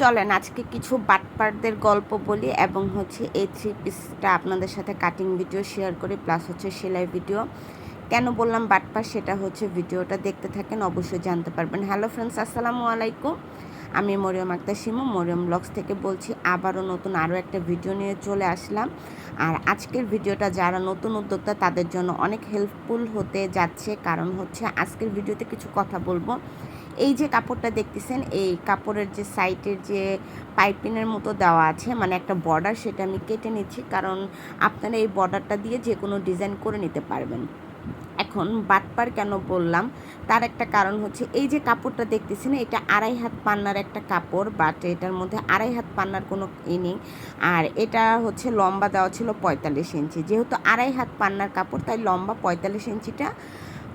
চলেন, আজকে কিছু বাটপারদের গল্প বলি এবং হচ্ছে এই থ্রি পিসটা আপনাদের সাথে কাটিং ভিডিও শেয়ার করি প্লাস হচ্ছে সেলাই ভিডিও কেন বললাম বাটপার? সেটা হচ্ছে ভিডিওটা দেখতে থাকেন, অবশ্যই জানতে পারবেন। হ্যালো ফ্রেন্ডস আসসালামু আলাইকুম। আমি মরিয়ম আক্তার শিমু, মরিয়ম ব্লগস থেকে বলছি আবারও নতুন আরও একটা ভিডিও নিয়ে চলে আসলাম। আর আজকের ভিডিওটা যারা নতুন উদ্যোক্তা, তাদের জন্য অনেক হেল্পফুল হতে যাচ্ছে। কারণ হচ্ছে আজকের ভিডিওতে কিছু কথা বলব। এই যে কাপড়টা দেখতেছেন, এই কাপড়ের যে সাইটের যে পাইপিনের মতো দেওয়া আছে মানে একটা বর্ডার সেটা আমি কেটে নিচ্ছি, কারণ আপনারা এই বর্ডারটা দিয়ে যে কোনো ডিজাইন করে নিতে পারবেন। এখন বাটপার কেন বললাম? তার একটা কারণ হচ্ছে, এই যে কাপড়টা দেখতেছেন, এটা আড়াই হাত পান্নার একটা কাপড় বাট এটার মধ্যে আড়াই হাত পান্নার কোনো ই নেই। আর এটা হচ্ছে লম্বা দেওয়া ছিল পঁয়তাল্লিশ ইঞ্চি। যেহেতু আড়াই হাত পান্নার কাপড়, তাই লম্বা পঁয়তাল্লিশ ইঞ্চিটা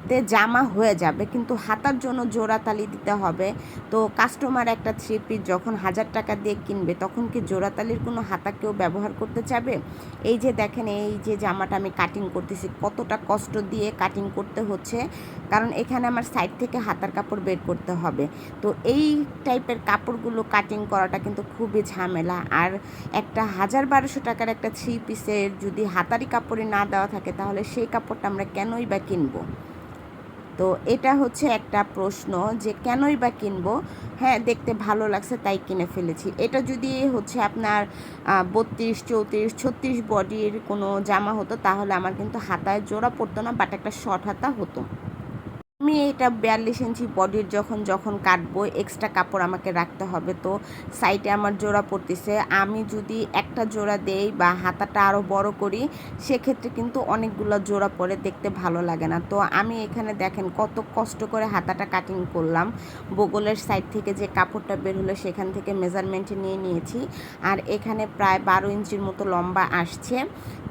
তে জামা হয়ে যাবে, কিন্তু হাতার জন্য জোড়া তালি দিতে হবে। তো কাস্টমার একটা থ্রি পিস যখন হাজার টাকা দিয়ে কিনবে, তখন কি জোড়া তালির কোনো হাতা কেউ ব্যবহার করতে চাবে? এই যে দেখেন, এই যে জামাটা আমি কাটিং করতেছি, কতটা কষ্ট দিয়ে কাটিং করতে হচ্ছে। কারণ এখানে আমার সাইড থেকে হাতার কাপড় বের করতে হবে। তো এই টাইপের কাপড়গুলো কাটিং করাটা কিন্তু খুবই ঝামেলা। আর একটা হাজার বারোশো টাকার একটা থ্রি পিসের যদি হাতারি কাপড়ে না দেওয়া থাকে, তাহলে সেই কাপড়টা আমরা কেনই বা কিনবো? তো এটা হচ্ছে একটা প্রশ্ন যে কেনই বা কিনবো? হ্যাঁ দেখতে ভালো লাগছে, তাই কিনে ফেলেছি। এটা যদি হচ্ছে আপনার বত্রিশ, চৌত্রিশ, ছত্রিশ বডির কোনো জামা হতো, তাহলে আমার কিন্তু হাতায় জোড়া পড়তো না বাট একটা শর্ট হাতা হতো। আমি এটা বিয়াল্লিশ ইঞ্চি বডির যখন যখন কাটবো এক্সট্রা কাপড় আমাকে রাখতে হবে। তো সাইডে আমার জোড়া পড়তেছে। আমি যদি একটা জোড়া দেই বা হাতাটা আরও বড় করি, সেক্ষেত্রে কিন্তু অনেকগুলো জোড়া পরে দেখতে ভালো লাগে না। তো আমি এখানে দেখেন কত কষ্ট করে হাতাটা কাটিং করলাম। বগলের সাইড থেকে যে কাপড়টা বের হলো, সেখান থেকে মেজারমেন্টে নিয়ে নিয়েছি। আর এখানে প্রায় বারো ইঞ্চির মতো লম্বা আসছে।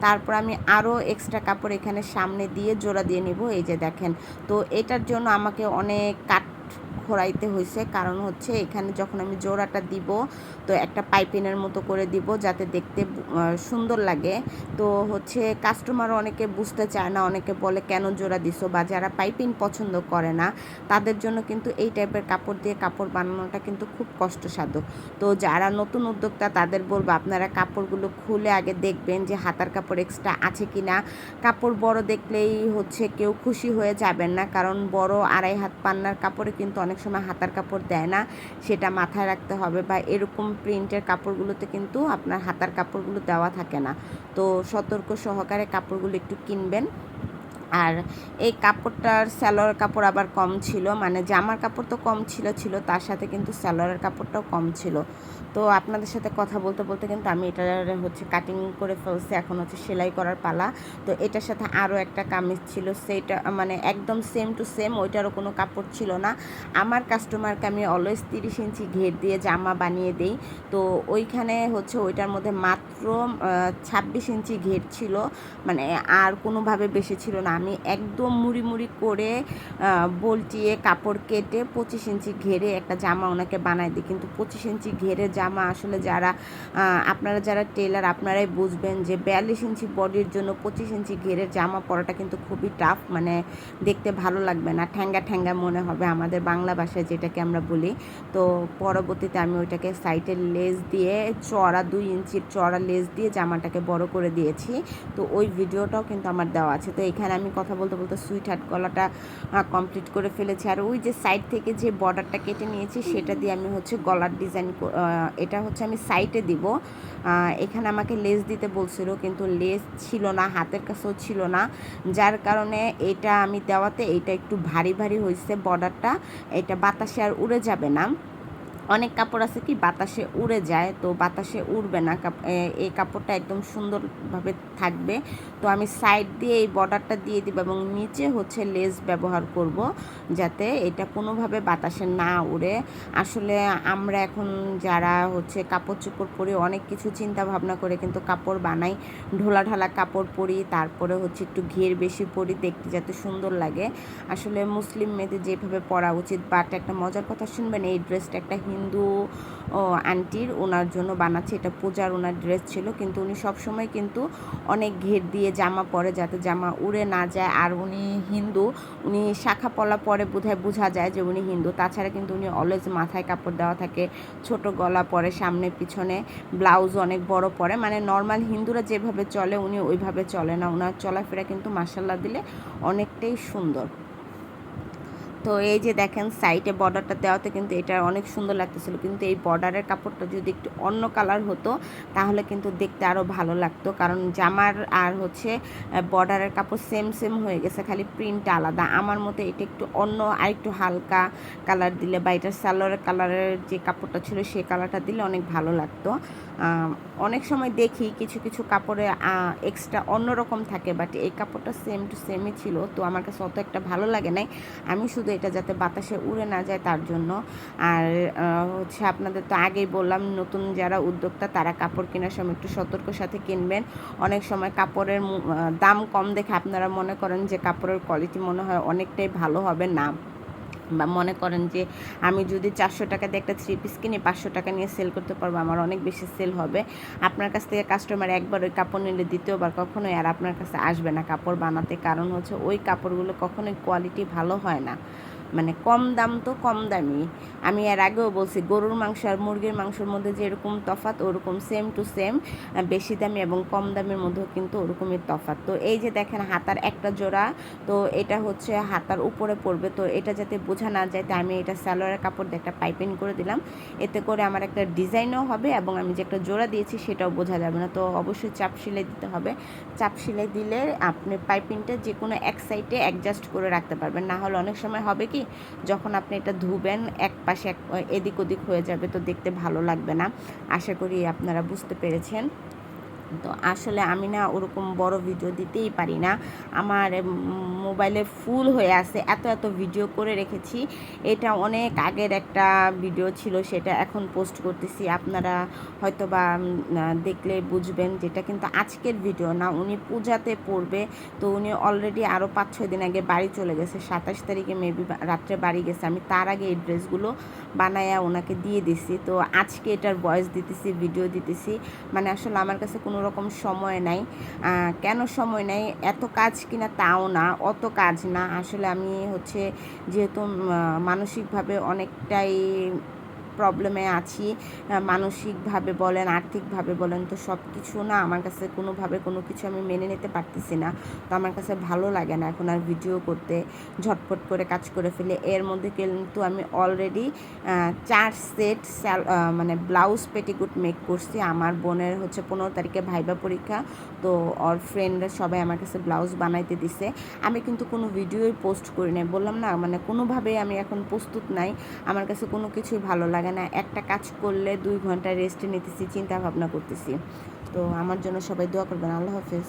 তারপর আমি আরও এক্সট্রা কাপড় এখানে সামনে দিয়ে জোড়া দিয়ে নিব। এই যে দেখেন, তো এটার জন্য আমাকে অনেক কাট খোড়াইতে হয়েছে কারণ হচ্ছে এখানে যখন আমি জোড়াটা দিব, তো একটা পাইপিনের মতো করে দিব যাতে দেখতে সুন্দর লাগে। তো হচ্ছে কাস্টমার অনেকে বুঝতে চায় না, অনেকে বলে, কেন জোড়া দিছো? বা যারা পাইপিং পছন্দ করে না, তাদের জন্য কিন্তু এই টাইপের কাপড় দিয়ে কাপড় বানানোটা কিন্তু খুব কষ্টসাধ্য। তো যারা নতুন উদ্যোক্তা, তাদের বলব, আপনারা কাপড়গুলো খুলে আগে দেখবেন যে হাতার কাপড় এক্সট্রা আছে কি না কাপড় বড় দেখলেই হচ্ছে কেউ খুশি হয়ে যাবেন না, কারণ বড় আড়াই হাত পান্নার কাপড়ে কিন্তু অনেক সময় হাতার কাপড় দেয় না, সেটা মাথায় রাখতে হবে বা এরকম প্রিন্টের কাপড়গুলোতে কিন্তু আপনার হাতার কাপড়গুলো দেওয়া থাকে না। তো সতর্ক সহকারে কাপড়গুলো একটু কিনবেন। আর এই কাপড়টার স্যালোয়ার কাপড় আবার কম ছিল মানে জামার কাপড় তো কম ছিল ছিল তার সাথে কিন্তু স্যালোয়ারের কাপড়টাও কম ছিল। তো আপনাদের সাথে কথা বলতে বলতে কিন্তু আমি এটা হচ্ছে কাটিং করে ফেলছি, এখন হচ্ছে সেলাই করার পালা। তো এটার সাথে আরও একটা কামিজ ছিল সেইটা মানে একদম সেম টু সেম ওইটারও কোনো কাপড় ছিল না। আমার কাস্টমারকে আমি অলওয়েজ তিরিশ ইঞ্চি ঘের দিয়ে জামা বানিয়ে দেই। তো ওইখানে হচ্ছে ওইটার মধ্যে মাত্র ছাব্বিশ ইঞ্চি ঘের ছিল মানে আর কোনোভাবে বেশি ছিল না। আমি একদম মুড়ি মুড়ি করে বলটিয়ে কাপড় কেটে পঁচিশ ইঞ্চি ঘেরে একটা জামা ওনাকে বানাই দিই। কিন্তু পঁচিশ ইঞ্চি ঘেরে জামা আসলে যারা আপনারা যারা টেলার আপনারাই বুঝবেন যে বিয়াল্লিশ ইঞ্চি বডির জন্য পঁচিশ ইঞ্চি ঘেরের জামা পরাটা কিন্তু খুবই টাফ মানে দেখতে ভালো লাগবে না। ঠ্যাঙ্গা ঠ্যাঙ্গা মনে হবে আমাদের বাংলা ভাষায় যেটাকে আমরা বলি। তো পরবর্তীতে আমি ওইটাকে সাইডের লেস দিয়ে চড়া, দুই ইঞ্চির চড়া লেস দিয়ে জামাটাকে বড় করে দিয়েছি। তো ওই ভিডিওটাও কিন্তু আমার দেওয়া আছে। তো এখানে আমি কথা বলতে বলতে সুইট হার্ট গলাটা কমপ্লিট করে ফেলেছি। আর ওই যে সাইড থেকে যে বর্ডারটা কেটে নিয়েছি, সেটা দিয়ে আমি হচ্ছে গলার ডিজাইন এটা হচ্ছে আমি সাইটে দিব। এখানে আমাকে লেস দিতে বলছিল, কিন্তু লেস ছিল না, হাতের কাছেও ছিল না। যার কারণে এটা আমি দেওয়াতে এটা একটু ভারী ভারী হয়েছে বর্ডারটা এটা বাতাসে আর উড়ে যাবে না। অনেক কাপড় আছে কি, বাতাসে উড়ে যায়, তো বাতাসে উড়বে না এই কাপড়টা একদম সুন্দরভাবে থাকবে। তো আমি সাইড দিয়ে এই বর্ডারটা দিয়ে দিব এবং নিচে হচ্ছে লেস ব্যবহার করব, যাতে এটা কোনোভাবে বাতাসে না উড়ে। আসলে আমরা এখন যারা হচ্ছে কাপড় চোপড় পরি, অনেক কিছু চিন্তা ভাবনা করে কিন্তু কাপড় বানাই। ঢোলা ঢালা কাপড় পরি, তারপরে হচ্ছে একটু ঘের বেশি পরি, দেখতে যাতে সুন্দর লাগে। আসলে মুসলিম মেয়েদের যেভাবে পরা উচিত বাট একটা মজার কথা শুনবেন, এই ড্রেসটা একটা হিন্দু আন্টির ওনার জন্য বানাচ্ছে। এটা পূজার ওনার ড্রেস ছিল, কিন্তু উনি সবসময় কিন্তু অনেক ঘের দিয়ে জামা পরে যাতে জামা উড়ে না যায়। আর উনি হিন্দু, উনি শাখা পলা পরে বোধহয় বোঝা যায় যে উনি হিন্দু। তাছাড়া কিন্তু উনি অলওয়েজ মাথায় কাপড় দেওয়া থাকে, ছোট গলা পরে, সামনে, পিছনে ব্লাউজ অনেক বড় পরে। মানে নর্মাল হিন্দুরা যেভাবে চলে, উনি ওইভাবে চলে না। ওনার চলাফেরা কিন্তু মাসাল্লাহ দিলে অনেকটাই সুন্দর। তো এই যে দেখেন সাইডে বর্ডারটা দেওয়াতে কিন্তু এটা অনেক সুন্দর লাগতেছিল। কিন্তু এই বর্ডারের কাপড়টা যদি একটু অন্য কালার হতো, তাহলে কিন্তু দেখতে আরও ভালো লাগতো। কারণ জামার আর হচ্ছে বর্ডারের কাপড় সেম সেম হয়ে গেছে, খালি প্রিন্ট আলাদা। আমার মতে এটা একটু অন্য আর একটু হালকা কালার দিলে বা এটার সালোয়ারের কালারের যে কাপড়টা ছিল সেই কালারটা দিলে অনেক ভালো লাগতো। অনেক সময় দেখি কিছু কিছু কাপড়ে এক্সট্রা অন্যরকম থাকে বাট এই কাপড়টা সেম টু সেমই ছিল। তো আমার কাছে অত একটা ভালো লাগে নাই। আমি শুধু এটা যাতে বাতাসে উড়ে না যায় তার জন্য। আর হচ্ছে আপনাদের তো আগেই বললাম, নতুন যারা উদ্যোক্তা তারা কাপড় কেনার সময় একটু সতর্ক সাথে কিনবেন। অনেক সময় কাপড়ের দাম কম দেখে আপনারা মনে করেন যে কাপড়ের কোয়ালিটি মনে হয় অনেকটাই ভালো হবে না। বা মনে করেন যে আমি যদি চারশো টাকা দিয়ে একটা থ্রি পিস কিনে, পাঁচশো টাকা নিয়ে সেল করতে পারব, আমার অনেক বেশি সেল হবে। আপনার কাছ থেকে কাস্টমার একবার ওই কাপড় নিলে দ্বিতীয়বার কখনোই আর আপনার কাছে আসবে না কাপড় বানাতে। কারণ হচ্ছে ওই কাপড়গুলো কখনোই কোয়ালিটি ভালো হয় না। মানে কম দাম তো কম দামি। আমি এর আগেও বলছি, গরুর মাংস আর মুরগির মাংসের মধ্যে যেরকম তফাত ওরকম সেম টু সেম বেশি দামি এবং কম দামের মধ্যেও কিন্তু ওরকমই তফাত তো এই যে দেখেন হাতার একটা জোড়া, তো এটা হচ্ছে হাতার উপরে পড়বে। তো এটা যাতে বোঝা না যায় তাই আমি এটা স্যালোয়ারের কাপড় দিয়ে একটা পাইপিং করে দিলাম। এতে করে আমার একটা ডিজাইনও হবে এবং আমি যে একটা জোড়া দিয়েছি সেটাও বোঝা যাবে না। তো অবশ্যই চাপ সেলাই দিতে হবে। চাপ সেলাই দিলে আপনি পাইপিংটা যে কোনো এক সাইডে অ্যাডজাস্ট করে রাখতে পারবেন। না হলে অনেক সময় হবে কি যখন আপনি এটা ধুবেন, এক পাশে এক এদিক ওদিক হয়ে যাবে, তো দেখতে ভালো লাগবে না। আশা করি আপনারা বুঝতে পেরেছেন। তো আসলে আমি না ওরকম বড় ভিডিও দিতেই পারি না। আমার মোবাইলে ফুল হয়ে আছে। এত এত ভিডিও করে রেখেছি। এটা অনেক আগের একটা ভিডিও ছিল, সেটা এখন পোস্ট করতেছি। আপনারা হয়তো বা দেখলে বুঝবেন যেটা। কিন্তু আজকের ভিডিও না, উনি পূজাতে পড়বে। তো উনি অলরেডি আরও পাঁচ ছয় দিন আগে বাড়ি চলে গেছে। সাতাশ তারিখে মেবি রাত্রে বাড়ি গেছে। আমি তার আগে এই ড্রেসগুলো বানায়া ওনাকে দিয়ে দিছি। তো আজকে এটার বয়স দিতেছি ভিডিও দিতেছি। মানে আসলে আমার কাছে কোনো রকম সময় নাই। কেন সময় নাই? এত কাজ কিনা তাও না, অত কাজ না। আসলে আমি হচ্ছে যেহেতু মানসিকভাবে অনেকটাই প্রবলেমে আছি মানসিকভাবে বলেন, আর্থিকভাবে বলেন, তো সব কিছু না আমার কাছে কোনোভাবে কোনো কিছু আমি মেনে নিতে পারতেছি না। তো আমার কাছে ভালো লাগে না এখন আর ভিডিও করতে, ঝটপট করে কাজ করে ফেলে। এর মধ্যে কিন্তু আমি অলরেডি চার সেট স্যাল মানে ব্লাউজ পেটিকুট মেক করছি। আমার বোনের হচ্ছে পনেরো তারিখে ভাইবা পরীক্ষা, তো ওর ফ্রেন্ডরা সবাই আমার কাছে ব্লাউজ বানাইতে দিছে। আমি কিন্তু কোনো ভিডিওই পোস্ট করি নাই। বললাম না মানে কোনোভাবেই আমি এখন প্রস্তুত নাই। আমার কাছে কোনো কিছুই ভালো লাগে লাগে না। একটা কাজ করলে দুই ঘণ্টা রেস্টে নিতেছি চিন্তা ভাবনা করতেছি। তো আমার জন্য সবাই দোয়া করবেন। আল্লাহ হাফেজ।